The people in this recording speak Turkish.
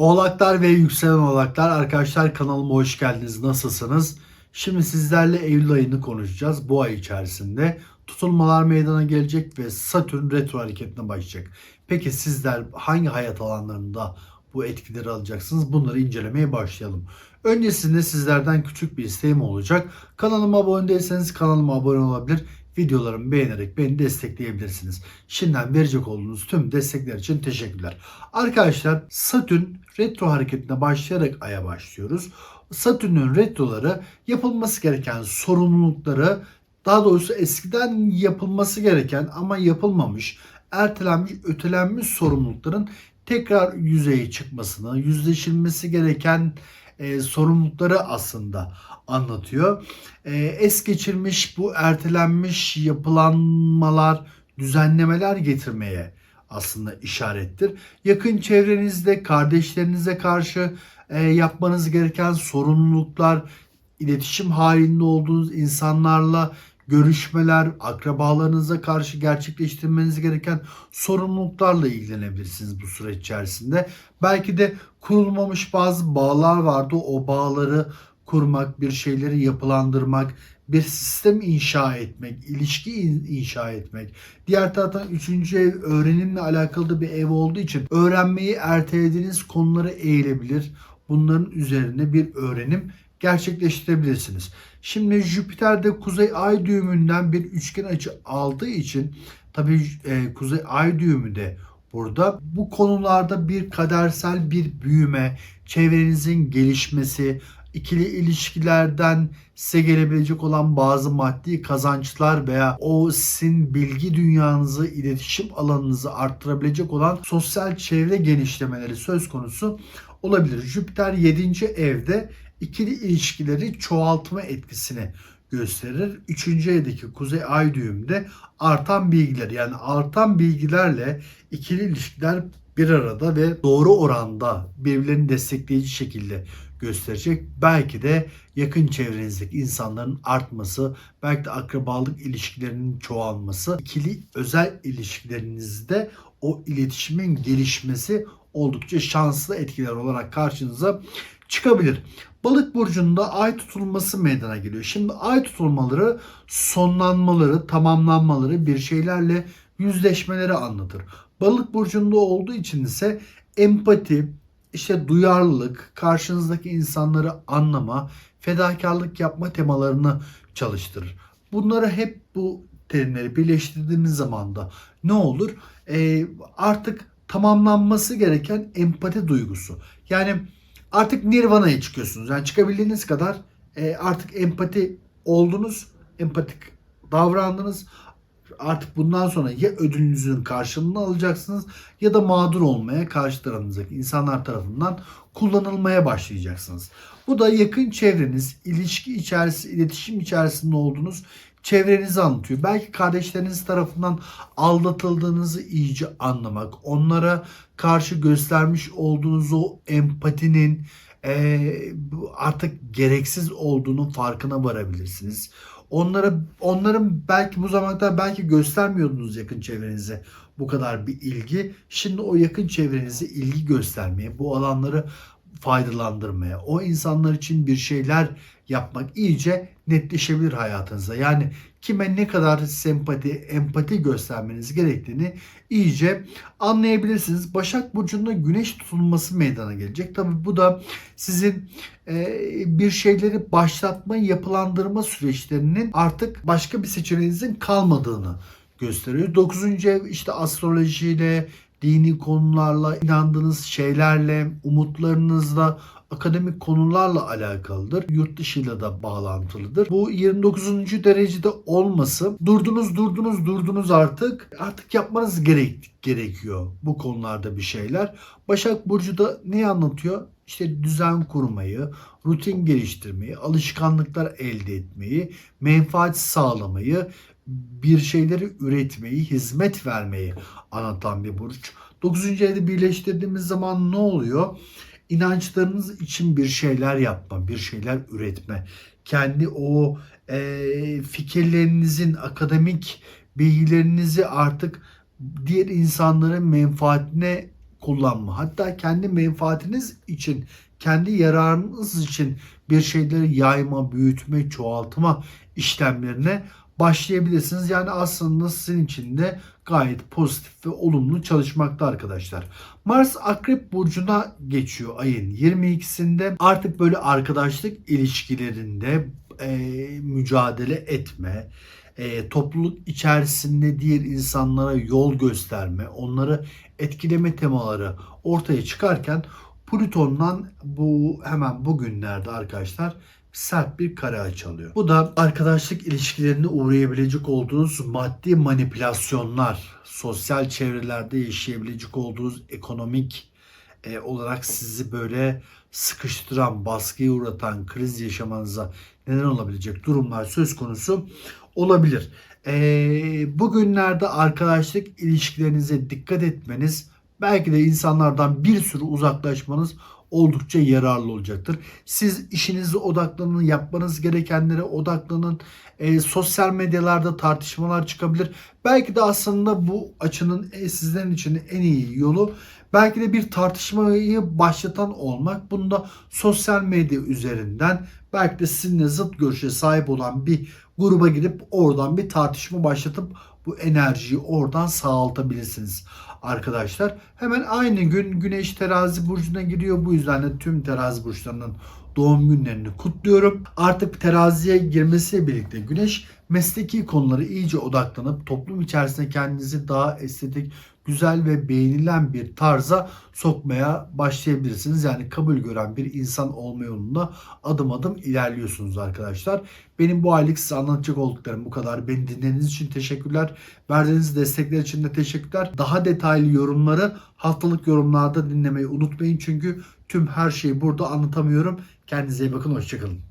Oğlaklar ve yükselen oğlaklar arkadaşlar kanalıma hoş geldiniz. Nasılsınız? Şimdi sizlerle Eylül ayını konuşacağız. Bu ay içerisinde tutulmalar meydana gelecek ve Satürn retro hareketine başlayacak. Peki sizler hangi hayat alanlarında bu etkileri alacaksınız? Bunları incelemeye başlayalım. Öncesinde sizlerden küçük bir isteğim olacak. Kanalıma abone değilseniz kanalıma abone olabilir. Videolarımı beğenerek beni destekleyebilirsiniz. Şimdiden verecek olduğunuz tüm destekler için teşekkürler. Arkadaşlar Satürn retro hareketine başlayarak aya başlıyoruz. Satürn'ün retroları yapılması gereken sorumlulukları daha doğrusu eskiden yapılması gereken ama yapılmamış, ertelenmiş, ötelenmiş sorumlulukların tekrar yüzeye çıkmasını, yüzleşilmesi gereken e, sorumlulukları aslında anlatıyor. E, es geçirmiş bu ertelenmiş yapılanmalar, düzenlemeler getirmeye aslında işarettir. Yakın çevrenizde kardeşlerinize karşı e, yapmanız gereken sorumluluklar, iletişim halinde olduğunuz insanlarla görüşmeler, akrabalarınıza karşı gerçekleştirmeniz gereken sorumluluklarla ilgilenebilirsiniz bu süreç içerisinde. Belki de kurulmamış bazı bağlar vardı. O bağları kurmak, bir şeyleri yapılandırmak, bir sistem inşa etmek, ilişki in- inşa etmek. Diğer taraftan üçüncü ev öğrenimle alakalı da bir ev olduğu için öğrenmeyi ertelediğiniz konulara eğilebilir. Bunların üzerine bir öğrenim gerçekleştirebilirsiniz. Şimdi Jüpiter'de kuzey ay düğümünden bir üçgen açı aldığı için tabii e, kuzey ay düğümü de burada. Bu konularda bir kadersel bir büyüme, çevrenizin gelişmesi, ikili ilişkilerden size gelebilecek olan bazı maddi kazançlar veya o sizin bilgi dünyanızı, iletişim alanınızı arttırabilecek olan sosyal çevre genişlemeleri söz konusu olabilir. Jüpiter 7. evde ikili ilişkileri çoğaltma etkisini gösterir. 3. evdeki kuzey ay düğümde artan bilgiler yani artan bilgilerle ikili ilişkiler bir arada ve doğru oranda birbirlerini destekleyici şekilde gösterecek. Belki de yakın çevrenizdeki insanların artması, belki de akrabalık ilişkilerinin çoğalması, ikili özel ilişkilerinizde o iletişimin gelişmesi oldukça şanslı etkiler olarak karşınıza çıkabilir. Balık burcunda ay tutulması meydana geliyor. Şimdi ay tutulmaları sonlanmaları, tamamlanmaları, bir şeylerle yüzleşmeleri anlatır. Balık burcunda olduğu için ise empati, işte duyarlılık, karşınızdaki insanları anlama, fedakarlık yapma temalarını çalıştırır. Bunları hep bu terimleri birleştirdiğimiz zaman da ne olur? Ee, artık tamamlanması gereken empati duygusu. Yani artık nirvana'ya çıkıyorsunuz. Yani çıkabildiğiniz kadar e, artık empati oldunuz, empatik davrandınız. Artık bundan sonra ya ödülünüzün karşılığını alacaksınız ya da mağdur olmaya karşı tarafınızdaki insanlar tarafından kullanılmaya başlayacaksınız. Bu da yakın çevreniz, ilişki içerisinde, iletişim içerisinde olduğunuz çevrenizi anlatıyor. Belki kardeşleriniz tarafından aldatıldığınızı iyice anlamak, onlara karşı göstermiş olduğunuz o empatinin e, artık gereksiz olduğunun farkına varabilirsiniz. Onlara onların belki bu zamana kadar belki göstermiyordunuz yakın çevrenize bu kadar bir ilgi. Şimdi o yakın çevrenize ilgi göstermeye, bu alanları faydalandırmaya, o insanlar için bir şeyler yapmak iyice netleşebilir hayatınızda. Yani kime ne kadar sempati, empati göstermeniz gerektiğini iyice anlayabilirsiniz. Başak Burcu'nda güneş tutulması meydana gelecek. Tabi bu da sizin e, bir şeyleri başlatma, yapılandırma süreçlerinin artık başka bir seçeneğinizin kalmadığını gösteriyor. 9. ev işte astrolojiyle, dini konularla, inandığınız şeylerle, umutlarınızla, akademik konularla alakalıdır. Yurt dışıyla da bağlantılıdır. Bu 29. derecede olması durdunuz durdunuz durdunuz artık. Artık yapmanız gerek, gerekiyor bu konularda bir şeyler. Başak Burcu da ne anlatıyor? İşte düzen kurmayı, rutin geliştirmeyi, alışkanlıklar elde etmeyi, menfaat sağlamayı, bir şeyleri üretmeyi, hizmet vermeyi anlatan bir burç. 9. evde birleştirdiğimiz zaman ne oluyor? İnançlarınız için bir şeyler yapma, bir şeyler üretme. Kendi o e, fikirlerinizin, akademik bilgilerinizi artık diğer insanların menfaatine kullanma. Hatta kendi menfaatiniz için, kendi yararınız için bir şeyleri yayma, büyütme, çoğaltma işlemlerine başlayabilirsiniz. Yani aslında sizin için de gayet pozitif ve olumlu çalışmakta arkadaşlar. Mars Akrep Burcu'na geçiyor ayın 22'sinde. Artık böyle arkadaşlık ilişkilerinde e, mücadele etme, e, topluluk içerisinde diğer insanlara yol gösterme, onları etkileme temaları ortaya çıkarken Plüton'dan bu hemen bugünlerde arkadaşlar sert bir kare açı alıyor. Bu da arkadaşlık ilişkilerinde uğrayabilecek olduğunuz maddi manipülasyonlar, sosyal çevrelerde yaşayabilecek olduğunuz ekonomik e, olarak sizi böyle sıkıştıran, baskıya uğratan, kriz yaşamanıza neden olabilecek durumlar söz konusu olabilir. E, bugünlerde arkadaşlık ilişkilerinize dikkat etmeniz, belki de insanlardan bir sürü uzaklaşmanız oldukça yararlı olacaktır. Siz işinize odaklanın, yapmanız gerekenlere odaklanın. E, sosyal medyalarda tartışmalar çıkabilir. Belki de aslında bu açının e, sizlerin için en iyi yolu belki de bir tartışmayı başlatan olmak. Bunu da sosyal medya üzerinden belki de sizinle zıt görüşe sahip olan bir gruba girip oradan bir tartışma başlatıp bu enerjiyi oradan sağaltabilirsiniz arkadaşlar. Hemen aynı gün Güneş terazi burcuna giriyor. Bu yüzden de tüm terazi burçlarının doğum günlerini kutluyorum. Artık teraziye girmesiyle birlikte Güneş mesleki konuları iyice odaklanıp toplum içerisinde kendinizi daha estetik, güzel ve beğenilen bir tarza sokmaya başlayabilirsiniz. Yani kabul gören bir insan olma yolunda adım adım ilerliyorsunuz arkadaşlar. Benim bu aylık size anlatacak olduklarım bu kadar. Beni dinlediğiniz için teşekkürler. Verdiğiniz destekler için de teşekkürler. Daha detaylı yorumları haftalık yorumlarda dinlemeyi unutmayın. Çünkü tüm her şeyi burada anlatamıyorum. Kendinize iyi bakın. Hoşçakalın.